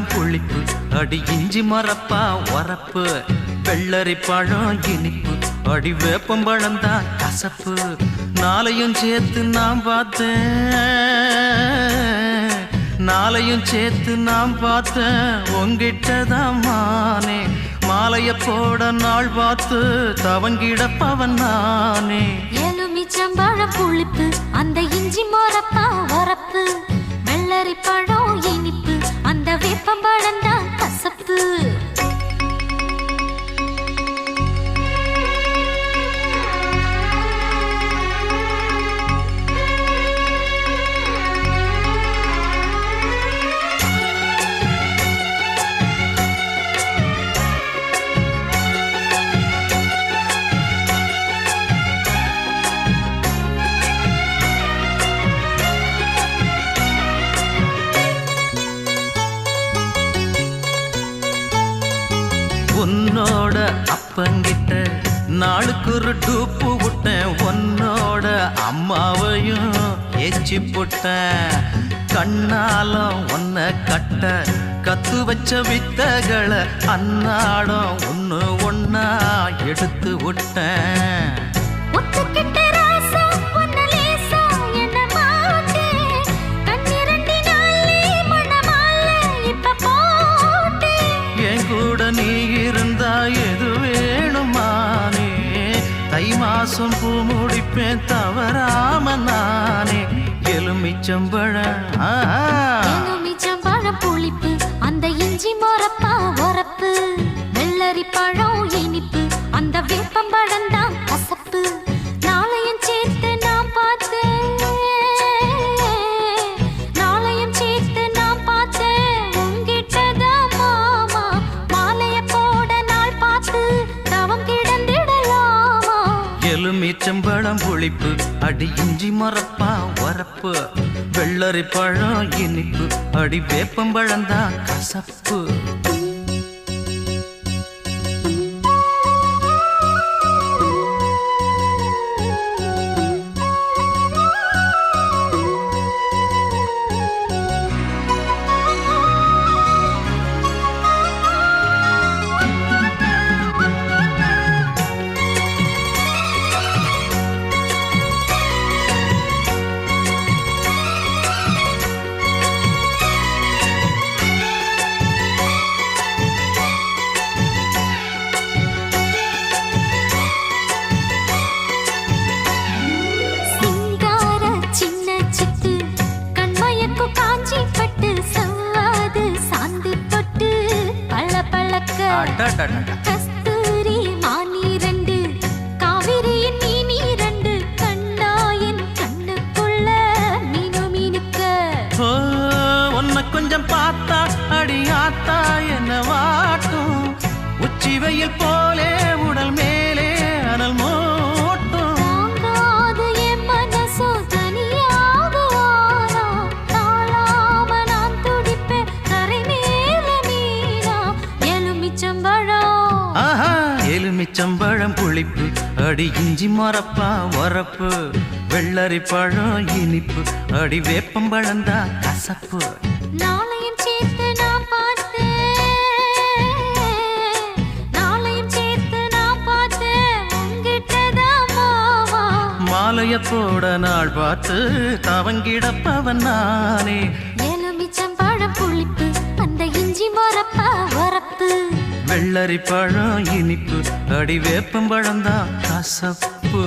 பழம் புளிப்பு அடி இஞ்சி மரப்பா வரப்பு வெள்ளரி பழம் இனிப்பு அடி வேப்பம்பழம் தான் கசப்பு. நாளையும் சேர்த்து நான் பார்த்தேன் நாளையும் சேர்த்து நான் பார்த்தேன் உங்கிட்ட தான் மானே. மாலைய போட நாள் பார்த்து தவங்கிட பவன் நானே. எலுமிச்சம்பழம் புளிப்பு அந்த இஞ்சி மரப்பா வரப்பு வெள்ளரி பழம் வேப்பம்பழம் கசப்பு. உன்னோட அப்பங்கிட்ட நாளுக்கு ஒரு டூப்பு விட்டேன். உன்னோட அம்மாவையும் ஏச்சி போட்டேன். கண்ணாலும் உன்னை கட்ட கத்து வச்ச வித்தகளை அன்னாடம் ஒன்று ஒன்னா எடுத்து விட்டேன். தை மாசம் பூ முடிப்பேன் தவறாம நானே எலுமிச்சம்பழ. எலுமிச்சம்பழ புளிப்பு அந்த இஞ்சி மொரப்பா உரப்பு. வெள்ளரி பழம் இனிப்பு அந்த வேப்பம்பழம் செம்பழம் புளிப்பு அடி இஞ்சி மரப்பா வரப்பு வெள்ளரி பழம் இனிப்பு அடி வேப்பம்பழம் தான் கசப்பு. கஸ்தூரி மானி ரெண்டு காவிரியின் மீனி ரெண்டு கண்ணாயின் கண்ணுக்குள்ள மீனு மீனுக்க. உன்னை கொஞ்சம் பார்த்தா அடி என்ன வாட்டும். உச்சி வெயில் போலே எலுமிச்சம்பழம் புளிப்பு அடி இஞ்சி மரப்பா வரப்பு வெள்ளரி பழம் இனிப்பு அடி வேப்பம்பழம் தான் கசப்பு. நாளையும் சேர்த்து நான் பார்த்தேன். நாளையும் சேர்த்து நான் பார்த்தேன். உங்கிட்டதான் மாமா மாலைய போட நாள் பார்த்து தவங்கிடப்பவன் நானே. எலுமிச்சம்பழம் புளிப்பு அந்த இஞ்சி மரப்பா வரப்பு. வெள்ளரி பழம் இனிப்பு அடி வேப்பம் தான் கசப்பு.